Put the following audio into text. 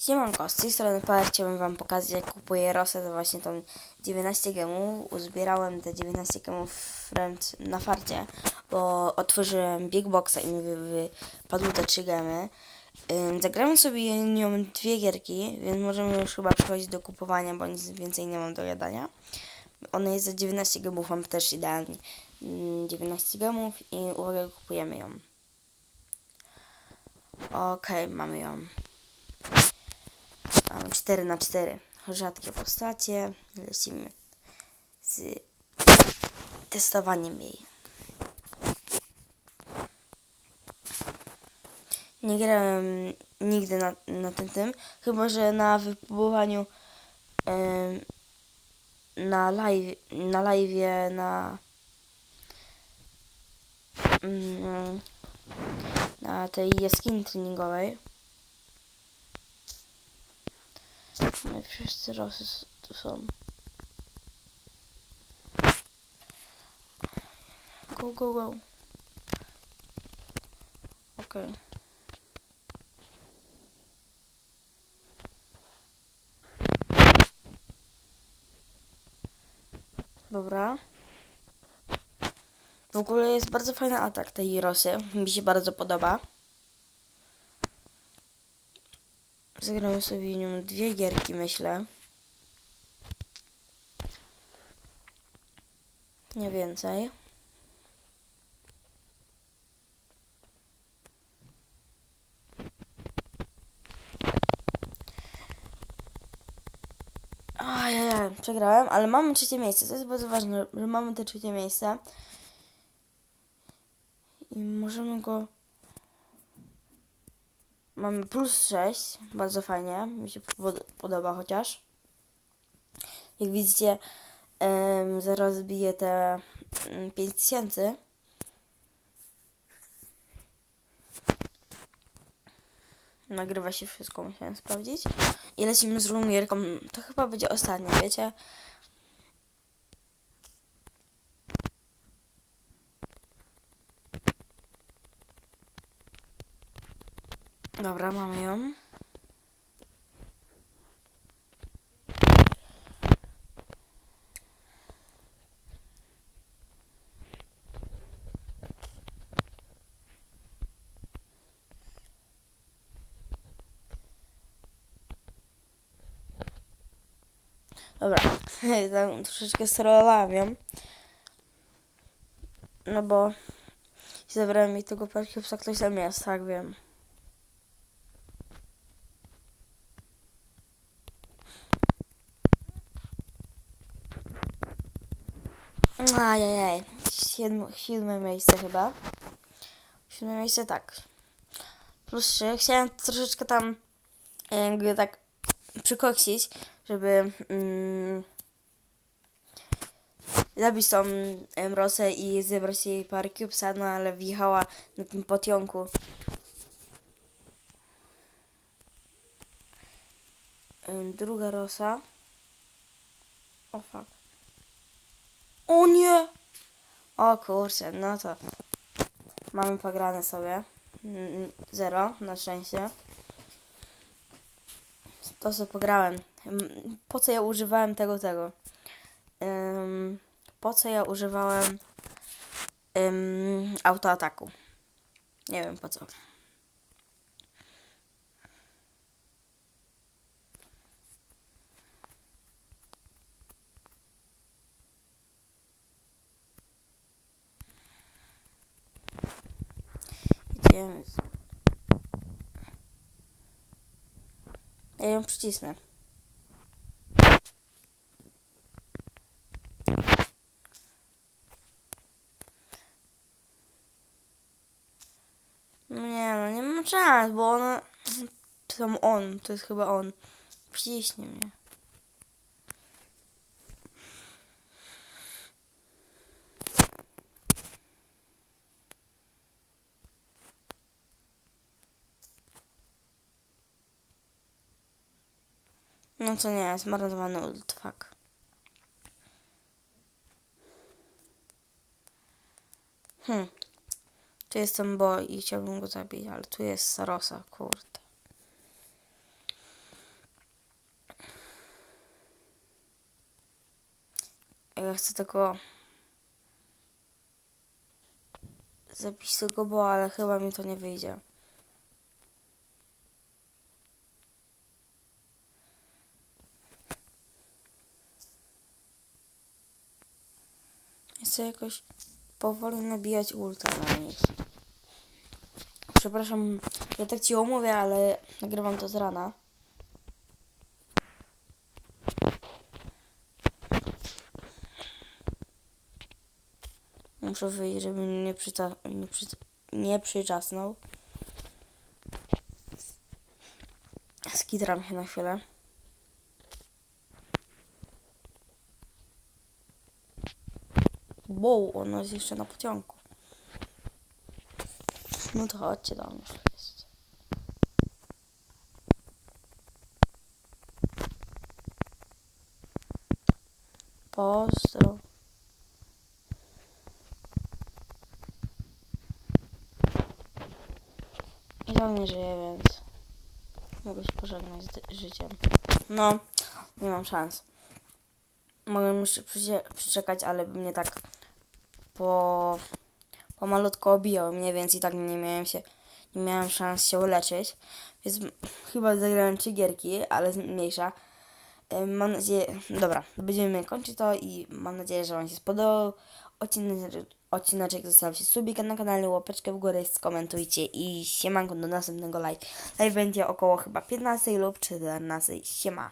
Siemanko, z tej strony Power chciałbym wam pokazać jak kupuję rosę za właśnie tą 19 gemów. Uzbierałem te 19 gemów na farcie, bo otworzyłem Big Boxa i mi wy- wypadły te 3 gemy. Zagrałem sobie nią dwie gierki, więc możemy już chyba przechodzić do kupowania, bo nic więcej nie mam do gadania. Ona jest za 19 gemów, mam też idealnie ym, 19 gemów i uwaga, kupujemy ją. Okej, mamy ją. Mamy 4 na 4 rzadkie postacie. Lecimy z testowaniem jej. Nie grałem nigdy na, na tym tym, chyba że na wypróbowaniu em, na live, na live na mm, na tej jaskini treningowej. No i wszyscy rosy tu są. Go, go, go. Okej. Dobra. W ogóle jest bardzo fajny atak tej rosy. Mi się bardzo podoba. Zagramy sobie nią dwie gierki, myślę. Nie więcej. Ajajaj, przegrałem, ale mamy trzecie miejsce. To jest bardzo ważne, że mamy te trzecie miejsce. I możemy go Mamy plus 6, bardzo fajnie, mi się pod- podoba chociaż. Jak widzicie, em, zaraz bije te mm, 5000. Nagrywa się wszystko, musiałem sprawdzić. I lecimy z drugą gierką. To chyba będzie ostatnia, wiecie? Dobra, mamy ją. Dobra, tam troszeczkę sterowałam ją. No bo zabrałem mi tego parkiepsa, ktoś tam jest, tak wiem. Ajajaj, siedm, siódme miejsce chyba. Siódme miejsce, tak. Plus trzy. Chciałem troszeczkę tam jakby tak przykoksić, żeby mm, zabić tą em, Rosę i zebrać jej parę cubesa, no ale wjechała na tym potionku. Druga Rosa. O fuck. O nie! O kurczę, no to mamy pograne sobie. Mm, Zero, na szczęście. To co pograłem. Mm, Po co ja używałem tego, tego? Ym, po co ja używałem ym, autoataku? Nie wiem po co. Ja ją przycisnę. Nie no, nie mam szans, bo ona... To on, to jest chyba on. Przyciśnie mnie. No co nie, zmarnowany ult, fuck. Hm. Tu jestem bo i chciałbym go zabić, ale tu jest Sarosa, kurde. Ja chcę tego... Zabić tego bo, ale chyba mi to nie wyjdzie. Chcę jakoś powoli nabijać ulta na nich. Przepraszam, ja tak ci omówię, ale nagrywam to z rana. Muszę wyjść, żeby mnie nie, przyta- nie, przy- nie przyczasnął. Skitram się na chwilę. Wow, ono jest jeszcze na pociągu. No to chodźcie do mnie. Pozdro. I to nie żyje, więc mogę się pożegnać z życiem. No, nie mam szans. Mogę jeszcze przyczekać, ale by mnie tak po, pomalutko obijał mnie, więc i tak nie miałem się, nie miałem szans się uleczyć. Więc chyba zagrałem trzy gierki, ale mniejsza. Mam nadzieję, dobra, będziemy kończyć to i mam nadzieję, że Wam się spodobał odcinek. Odcineczek zostawcie subika na kanale, łapeczkę w górę, skomentujcie i siemanko do następnego live. Live będzie około chyba 15 lub 14. Siema.